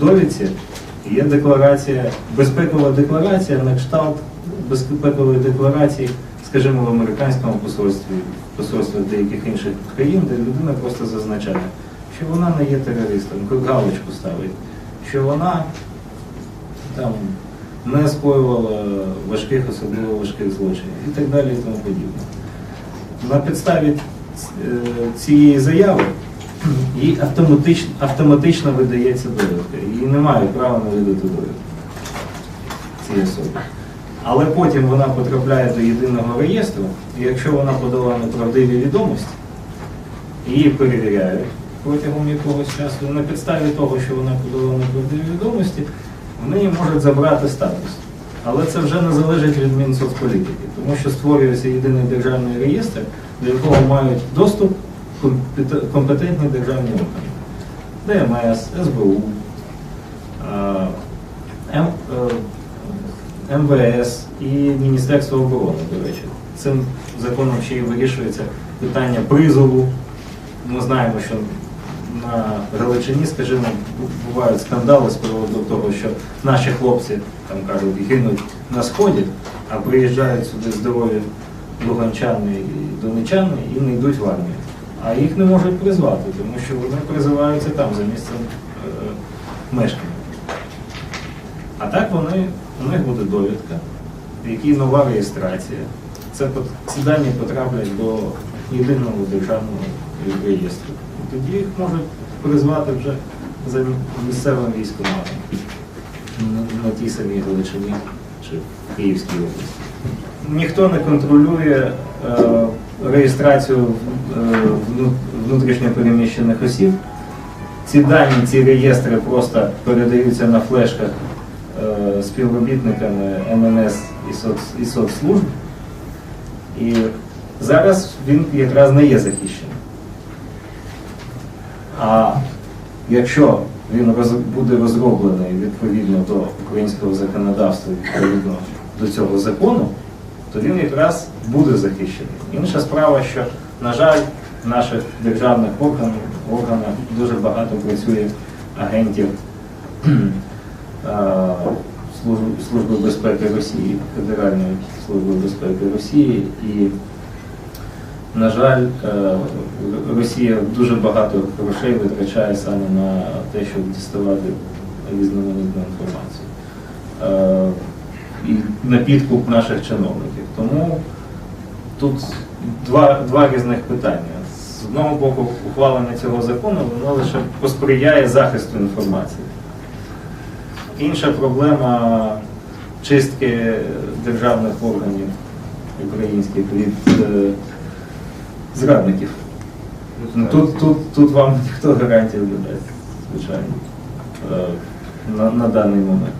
довідці є декларація, безпекова декларація на кшталт безпекової декларації, скажімо, в американському посольстві, посольстві деяких інших країн, де людина просто зазначає, що вона не є терористом, галочку ставить, що вона там не скоювала важких, особливо важких злочинів і так далі і тому подібне. На підставі е, цієї заяви їй автоматично, автоматично видається довідка. Їй немає права не видати довідку цій особі. Але потім вона потрапляє до єдиного реєстру, і якщо вона подала неправдиві відомості, її перевіряють протягом якогось часу. На підставі того, що вона подала неправдиві відомості, вони їй можуть забрати статус. Але це вже не залежить від Мінсоцполітики, тому що створюється єдиний державний реєстр, до якого мають доступ компетентні державні органи. ДМС, СБУ, МВС і Міністерство оборони, до речі. Цим законом ще й вирішується питання призову. Ми знаємо, що на Галичині, скажімо, бувають скандали з приводу того, що наші хлопці там кажуть, гинуть на сході, а приїжджають сюди здорові луганчани і донечани і не йдуть в армію. А їх не можуть призвати, тому що вони призиваються там за місцем е, мешкання. А так вони, у них буде довідка, в якій нова реєстрація. Це ці дані потраплять до єдиного державного реєстру. Тоді їх можуть призвати вже за місцевим військоматом на, тій самій Галичині чи в Київській області. Ніхто не контролює е, реєстрацію е, вну- внутрішньо переміщених осіб. Ці дані, ці реєстри просто передаються на флешках співробітниками МНС і, соц, і соцслужб. І зараз він якраз не є захищений. А якщо він роз- буде розроблений відповідно до українського законодавства, відповідно до цього закону, то він якраз буде захищений. Інша справа, що, на жаль, в наших державних органах, органах дуже багато працює агентів е, Служби, Служби безпеки Росії, Федеральної служби безпеки Росії і на жаль, е, Росія дуже багато грошей витрачає саме на те, щоб діставати різноманітну інформацію. Е, І на підкуп наших чиновників. Тому тут два, два різних питання. З одного боку, ухвалення цього закону воно лише посприяє захисту інформації. Інша проблема чистки державних органів українських від е, зрадників. Ну, Тут, тут, тут вам ніхто гарантів не дасть, звичайно, е, на, на даний момент.